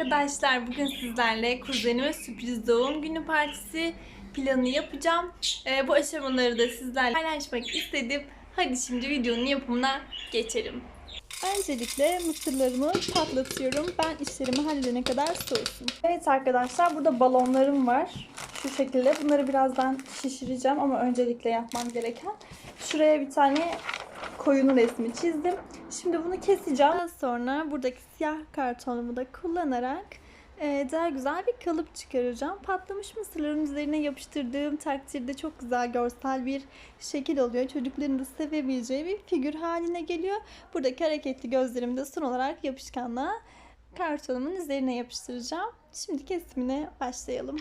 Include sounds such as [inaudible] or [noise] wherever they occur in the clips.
arkadaşlar. Bugün sizlerle kuzenime sürpriz doğum günü partisi planı yapacağım. Ee, bu aşamaları da sizlerle paylaşmak istedim. Hadi şimdi videonun yapımına geçelim. Öncelikle mısırlarımı patlatıyorum. Ben işlerimi halledene kadar soğusun. Evet arkadaşlar burada balonlarım var. Şu şekilde. Bunları birazdan şişireceğim ama öncelikle yapmam gereken. Şuraya bir tane koyunun resmi çizdim. Şimdi bunu keseceğim. Daha sonra buradaki siyah kartonumu da kullanarak e, daha güzel bir kalıp çıkaracağım. Patlamış mısırların üzerine yapıştırdığım takdirde çok güzel görsel bir şekil oluyor. Çocukların da sevebileceği bir figür haline geliyor. Buradaki hareketli gözlerimi de son olarak yapışkanla kartonumun üzerine yapıştıracağım. Şimdi kesimine başlayalım.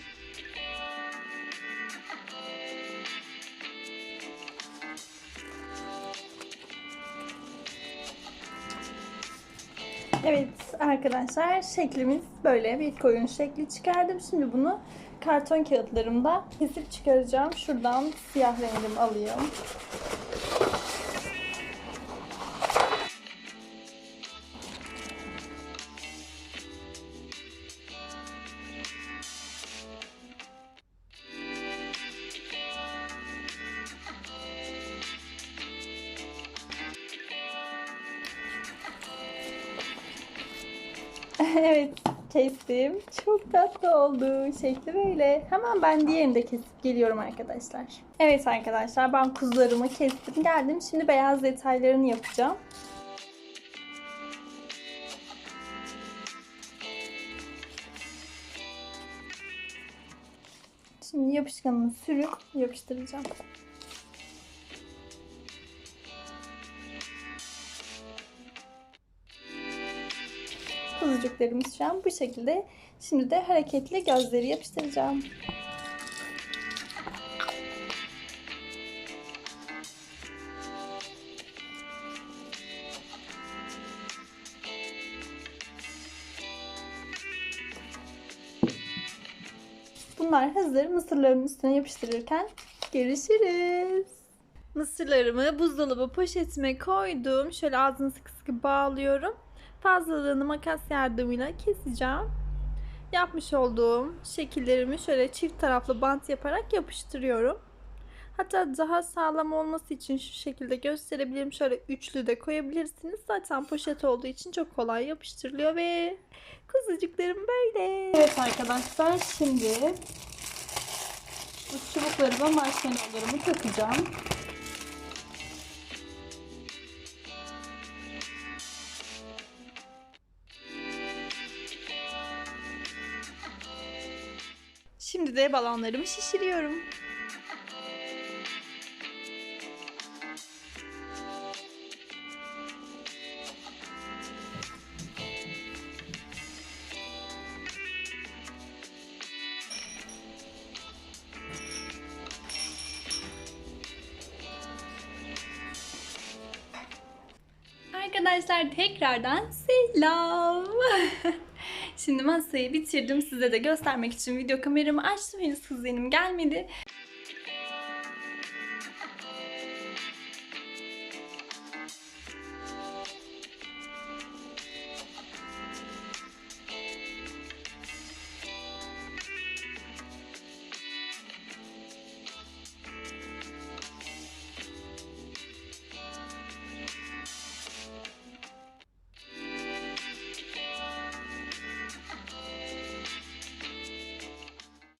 Evet arkadaşlar şeklimiz böyle bir koyun şekli çıkardım. Şimdi bunu karton kağıtlarımda kesip çıkaracağım. Şuradan siyah rengimi alayım. [laughs] evet kestim. Çok tatlı oldu. Şekli böyle. Hemen ben diğerini de kesip geliyorum arkadaşlar. Evet arkadaşlar ben kuzularımı kestim geldim. Şimdi beyaz detaylarını yapacağım. Şimdi yapışkanını sürüp yapıştıracağım. Kuzucuklarımız şu an bu şekilde. Şimdi de hareketli gözleri yapıştıracağım. Bunlar hazır. Mısırların üstüne yapıştırırken görüşürüz. Mısırlarımı buzdolabı poşetime koydum. Şöyle ağzını sıkı sıkı bağlıyorum. Fazlalığını makas yardımıyla keseceğim. Yapmış olduğum şekillerimi şöyle çift taraflı bant yaparak yapıştırıyorum. Hatta daha sağlam olması için şu şekilde gösterebilirim. Şöyle üçlü de koyabilirsiniz. Zaten poşet olduğu için çok kolay yapıştırılıyor ve kuzucuklarım böyle. Evet arkadaşlar şimdi bu çubuklarıma marshmallowlarımı takacağım. Şimdi de balonlarımı şişiriyorum. Arkadaşlar tekrardan selam. [laughs] Şimdi masayı bitirdim. Size de göstermek için video kameramı açtım. Henüz kuzenim gelmedi.